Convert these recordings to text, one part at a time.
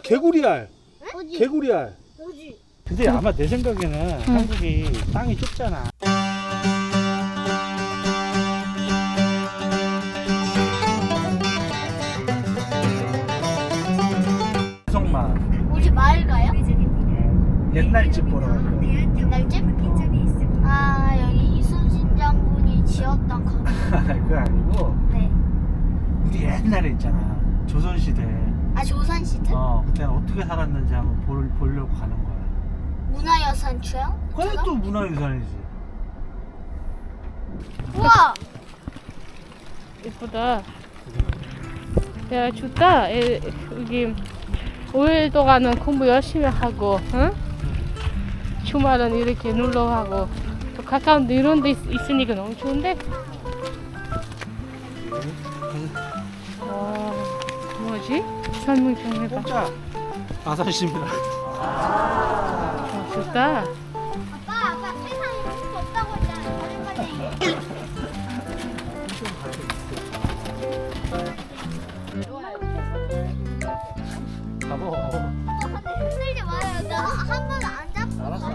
개구리야 개구리 알 어디? 개구리 알 어디? 근데 아마 내 생각에는 한국이 땅이 좁잖아 성만 우리 마을 가요? 옛날 집 보러 가고 옛날 집? 아 여기 이순신 장군이 지었던 거. 그거 아니고 네. 우리 옛날에 있잖아 조선시대 아 조선 시대? 어, 그때 어떻게 살았는지 한번 볼, 보려고 가는 거야. 문화유산 체험? 그게 또 문화유산이지. 우와! 예쁘다. 야, 좋다. 여기 5일 동안은 공부 열심히 하고, 응? 주말은 이렇게 놀러 가고, 또 가까운 데 이런 데 있, 있으니까 너무 좋은데? 와, 어. 뭐지? 설명 좀 해봐. 공짜 아사시입니다. 어, 좋다. 아빠 아빠 세상에 좁다고 했잖아. 다른 걸레. 잡아. 근데 흔들지 마요. 나한번안 잡고. 알았어,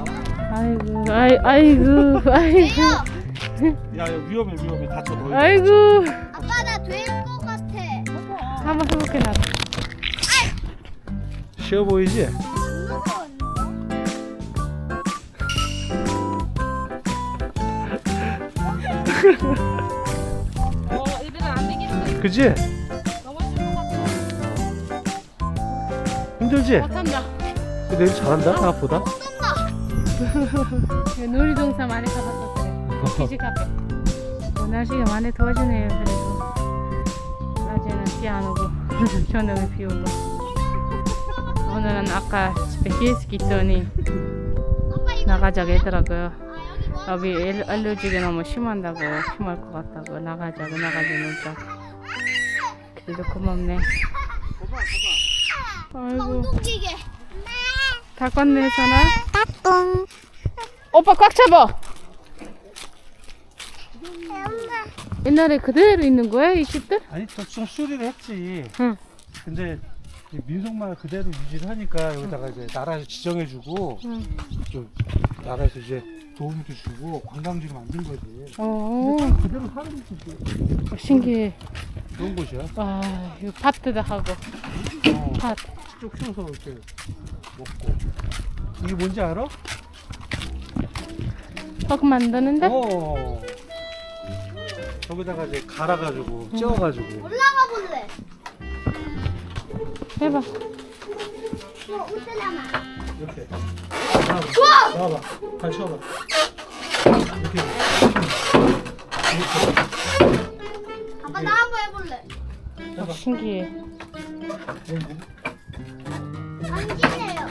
아이고, 아이, 아이고, 아이고, 야, 야 위험해 위험해 다쳐 아이고. 한번 해볼게 나도. 쉬워 보이지? 어, 그지? 힘들지? 어, 못한다. 내일 잘한다 생각보다. 네, 놀이동산 많이 가봤었어요. 기지 카페. 날씨가 많이 더워지네요. 그래도. 비 안 오고 저는 왜 비 오고 오늘은 아까 집에 기스기 있더니 나가자고 했더라고요. 여기 알러지가 너무 심한다고 심할 것 같다고 나가자고 나가자 놀자 그래도 고맙네. 아이고. 다 껐네 선아 오빠 꽉 잡아! 음. 옛날에 그대로 있는 거야 이 집들? 아니 또 좀 수리를 했지. 응. 근데 민속마을 그대로 유지를 하니까 여기다가 이제 나라에서 지정해주고 응. 또 나라에서 이제 도움도 주고 관광지로 만든 거지. 어. 그대로 사는 거지. 어, 신기해. 그런 곳이야. 와 이거 밭에다 하고 어, 밭. 쭉 키워서 이렇게 먹고. 이게 뭔지 알아? 떡 만드는데? 어. 저기다가 이제 갈아가지고 찧어가지고 올라가 볼래. 해봐. 어, 이렇게 나와봐 나와봐 발 치워봐 이렇게 아빠 나 한번 해볼래. 해봐 어, 신기해. 안 지네요.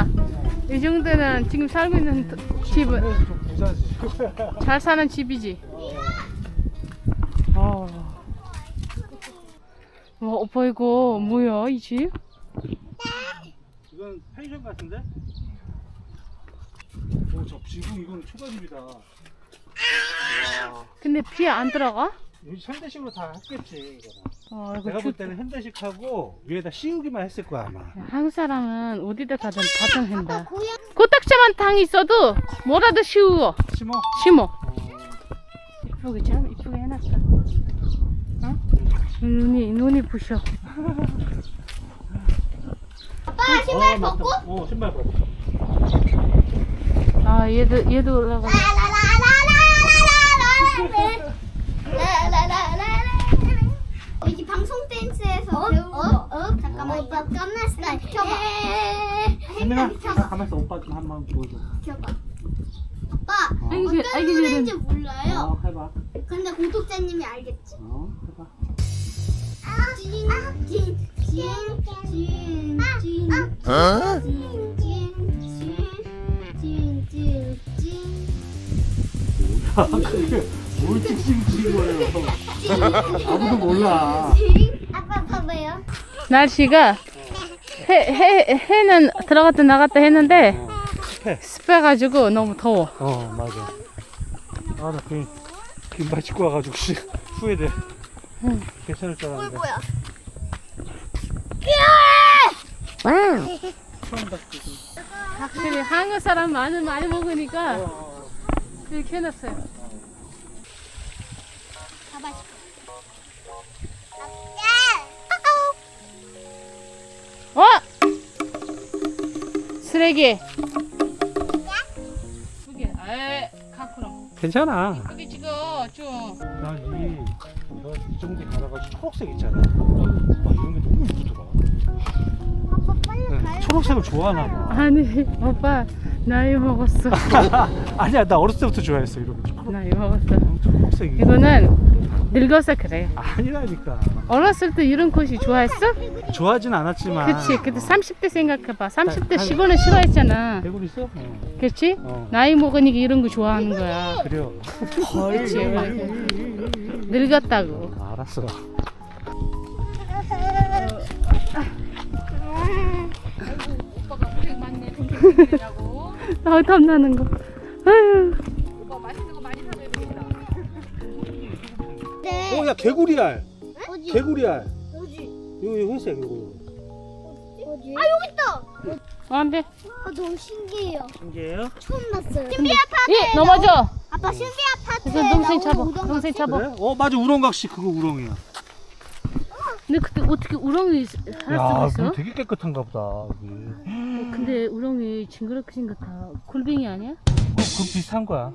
이 정도는 지금 살고 있는 집은 어, 잘 사는 집이지. 어, 오빠 이거 뭐야 이 집? 이건 펜션 같은데? 오, 저 지붕 이건 초가집이다. 와, 근데 비 안 들어가? 여기 현대식으로 다 했겠지. 이거는. 어 이거 내가 볼 때는 현대식하고 위에다 씌우기만 했을 거야 아마. 한국 사람은 어디다 가든 다좀 한다. 코딱지만 탕 있어도 뭐라도 쉬워. 심어. 심어. 어. 이쁘게 참 이쁘게 해놨어. 눈이 눈이 부셔. 아빠 신발 맞다. 벗고? 어 신발 벗고. 아 얘도 얘도 올라가. 가만 있어 오빠 좀 한번 보여줘. 켜봐. 아빠 아니, 어떤 아니, 노래인지 몰라요. 어 해봐. 근데 구독자님이 알겠지? 어 해봐. 아, 이게 뭘 찍찍찍거려요. 아무도 몰라. 아빠 봐봐요. 날씨가 해, 해, 해는 들어갔다 나갔다 했는데 어, 습해. 습해가지고 너무 더워. 어, 맞아. 아, 나 그, 긴발 신고 와가지고, 씨, 후회돼. 괜찮을 줄 알았는데. 뭐야? 처음 봤지. 확실히 한국 사람 마늘 많이 먹으니까 어, 이렇게 해놨어요. 봐봐. 어? 쓰레기. 두 개. 에이, 카쿠로. 괜찮아. 여기 지금 좀. 난이 이 정도 가다가 초록색 있잖아. 아 이런 게 너무 예쁘더라. 아빠 빨리 응, 가요. 초록색을 좋아하나 봐. 아니, 오빠 나이 먹었어. 아니야 나 어렸을 때부터 좋아했어 이런 거. 나이 먹었어. 초록색이. 이거는 늙어서 그래. 아니라니까. 어렸을 때 이런 꽃이 좋아했어? 좋아하진 않았지만. 그치. 근데 30대 생각해봐. 30대 한- 시골은 싫어했잖아. 개구리 있어? 어. 그치? 어. 나이 먹으니까 이런 거 좋아하는 거야. 그래요. 그치. 늙었다고. 알았어. 오빠가 고생 많네. 동생이냐고. 아, 탐나는 거. 아유. 오빠 맛있는 거 많이 사줘야 되겠다. 네. 어, 야 개구리 알. 어디? 개구리 알. 어디? 이거 회색 이거. 어디? 아 여기 있다. 어, 안 돼. 아 너무 신기해요. 신기해요? 처음 봤어요. 신비 아파트. 예, 넘어져. 아빠 신비 아파트. 그래서 동생 잡아. 동생 잡아. 그래? 어 맞아 우렁각시 그거 우렁이야. 근데 그때 어떻게 우렁이 살 수가 야, 있어? 물 되게 깨끗한가 보다. 여기. 어, 근데 우렁이 징그럽게 생겼다. 골뱅이 아니야? 어, 그 비슷한 거야.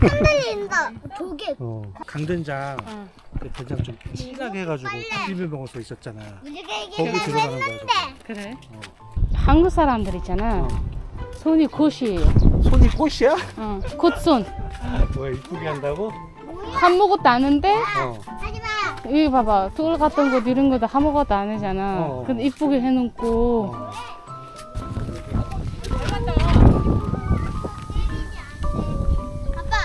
흔들린다. 조개. 어. 강된장, 어. 그 된장 좀 진하게 해가지고 비빔에 먹을 수 있었잖아. 우리가 거기 들어가는 거야. 저거. 그래. 어. 한국 사람들 있잖아. 어. 손이 꽃이에요. 손이 꽃이야? 어, 꽃손. 뭐야 이쁘게 한다고? 아무것도 아는데 어. 하지마. 여기 봐봐 돌 같은 거 이런 거도 아무것도 안 하잖아. 어. 근데 이쁘게 해놓고 어. 아빠,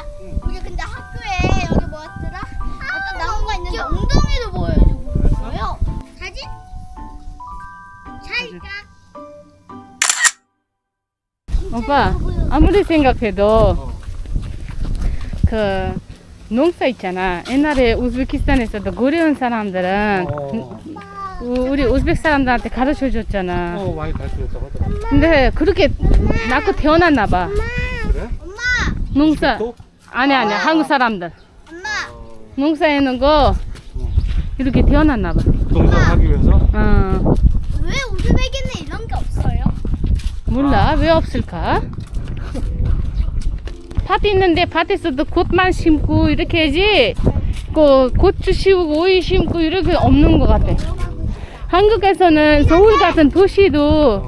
우리 근데 학교에 여기 뭐였더라? 어떤 나무가 있는데 엉덩이도 보여요. 사진? 찰까? 오빠 아무리 생각해도 어. 그 농사 있잖아. 옛날에 우즈베키스탄에서도 고려운 사람들은 어. 우- 우리 우즈벡 사람들한테 가르쳐 줬잖아. 어 많이 가르쳐줬다고 하더라. 근데 그렇게 낳고 태어났나 봐. 그래? 엄마, 농사 또? 아니 아니 한국 사람들 엄마. 어. 농사에는 거 이렇게 태어났나 봐. 동상 하기 위해서? 어. 왜 우즈벡에는? 몰라 왜 없을까? 밭 있는데 밭에서도 꽃만 심고 이렇게 해지 그 고추 심고 오이 심고 이렇게 없는 것 같아 한국에서는 서울 같은 도시도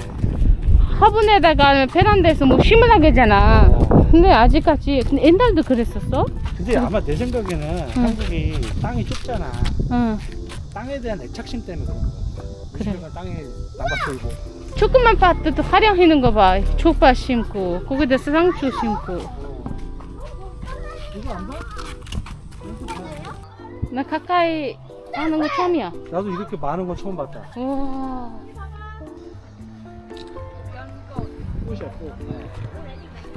화분에다가 베란다에서 뭐 심으라고 하잖아 근데 아직까지 근데 옛날도 그랬었어? 근데 아마 내 생각에는 응. 한국이 땅이 좁잖아. 응 땅에 대한 애착심 때문에 그런 거야. 그래. 그래. 땅에 남박 돌고. 조그만 밭도 활용하는 거 봐 족밭 심고 거기다 상추 심고 봐? 나 가까이 하는 거 처음이야 나도 이렇게 많은 건 처음 봤다. 꽃이야 꽃.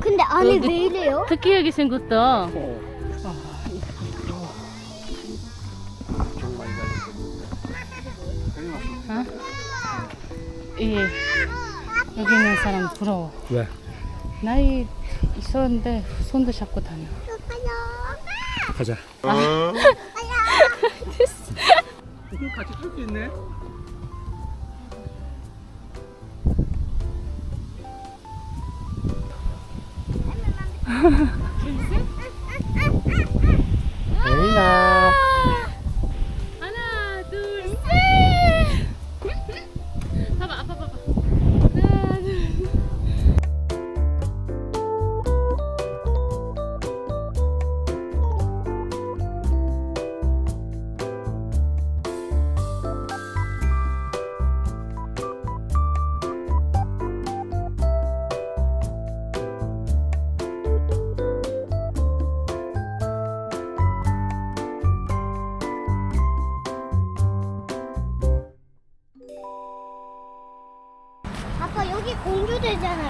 근데 안에 여기- 왜 이래요? 특이하게 생겼다 어. 어? 예. 여기 있는 사람 부러워. 왜? 나이 있었는데 손도 잡고 다녀. 가자. 이거 같이 쓸수 있네.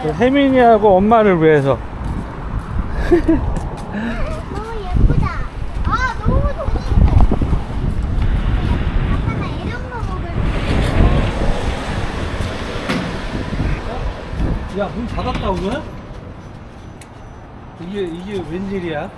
그 혜민이하고 엄마를 위해서. 너무 예쁘다. 아 너무 좋고 싶어. 아빠 나 이런 거 먹을. 야, 문 닫았다, 오늘? 이게, 이게 웬일이야?